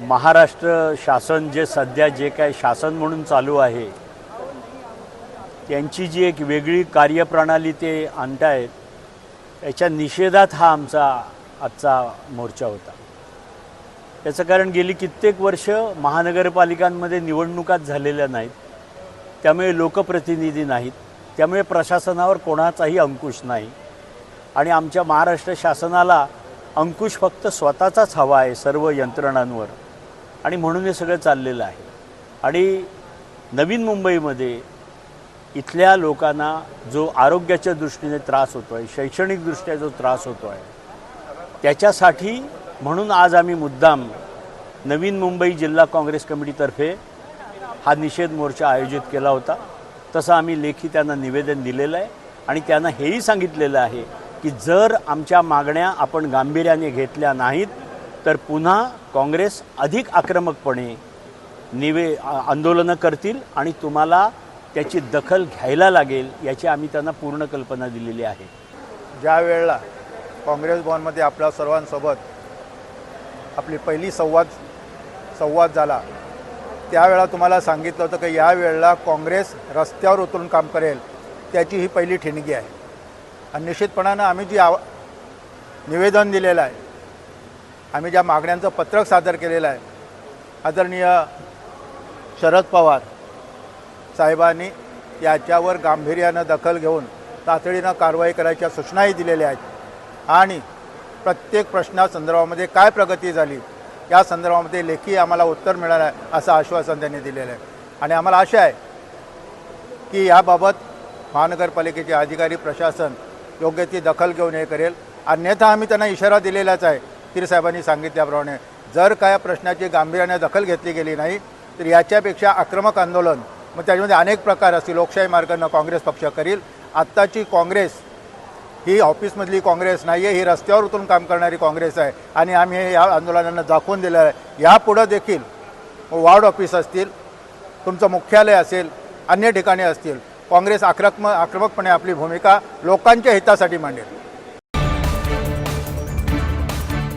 महाराष्ट्र शासन जे सध्या जे काय शासन म्हणून चालू आहे त्यांची जी एक वेगळी कार्यप्रणाली ते आणतायत याच्या निषेधात हा आमचा आजचा मोर्चा होता. याचं कारण गेली कित्येक वर्ष महानगरपालिकांमध्ये निवडणुकाच झालेल्या नाहीत त्यामुळे लोकप्रतिनिधी नाहीत त्यामुळे प्रशासनावर कोणाचाही अंकुश नाही आणि आमच्या महाराष्ट्र शासनाला अंकुश फक्त स्वतःचाच हवा आहे सर्व यंत्रणांवर. आणि म्हणून हे सगळं चाललेलं आहे. आणि नवीन मुंबईमध्ये इथल्या लोकांना जो आरोग्याच्या दृष्टीने त्रास होतो आहे शैक्षणिकदृष्ट्या जो त्रास होतो आहे त्याच्यासाठी म्हणून आज आम्ही मुद्दाम नवीन मुंबई जिल्हा काँग्रेस कमिटीतर्फे हा निषेध मोर्चा आयोजित केला होता. तसं आम्ही लेखी त्यांना निवेदन दिलेलं आहे आणि त्यांना हेही सांगितलेलं आहे की जर आमच्या मागण्या आपण गांभीर्याने घेतल्या नाहीत तर पुन्हा काँग्रेस अधिक आक्रमकपणे निवे आंदोलनं करतील आणि तुम्हाला त्याची दखल घ्यायला लागेल याची आम्ही त्यांना पूर्ण कल्पना दिलेली आहे. ज्या वेळेला काँग्रेस भवनमध्ये आपल्या सर्वांसोबत आपली पहिली संवाद संवाद झाला त्यावेळा तुम्हाला सांगितलं होतं की यावेळेला काँग्रेस रस्त्यावर उतरून काम करेल त्याची ही पहिली ठिणगी आहे. आणि निश्चितपणानं आम्ही जी आव निवेदन दिलेलं आहे आम्ही ज्या मागण्यांचं पत्रक सादर केलेलं आहे आदरणीय शरद पवार साहेबांनी याच्यावर गांभीर्यानं दखल घेऊन तातडीनं कारवाई करायच्या सूचनाही दिलेल्या आहेत. आणि प्रत्येक प्रश्नासंदर्भामध्ये काय प्रगती झाली या संदर्भामध्ये लेखी आम्हाला उत्तर मिळालं आहे असं आश्वासन त्यांनी दिलेलं आहे. आणि आम्हाला आशा आहे की याबाबत महानगरपालिकेचे अधिकारी प्रशासन योग्य ती दखल घेऊन हे करेल. अन्यथा आम्ही त्यांना इशारा दिलेलाच आहे साहेबांनी सांगितल्याप्रमाणे जर काय प्रश्नाची गांभीर्याने दखल घेतली गेली नाही तर याच्यापेक्षा आक्रमक आंदोलन मग त्याच्यामध्ये अनेक प्रकार असतील लोकशाही मार्गानं काँग्रेस पक्ष करील. आत्ताची काँग्रेस ही ऑफिसमधली काँग्रेस नाही आहे ही रस्त्यावर उतरून काम करणारी काँग्रेस आहे आणि आम्ही या आंदोलनांना दाखवून दिलं आहे. यापुढं देखील वार्ड ऑफिस असतील तुमचं मुख्यालय असेल अन्य ठिकाणी असतील काँग्रेस आक्रमक आक्रमकपणे आपली भूमिका लोकांच्या हितासाठी मांडेल.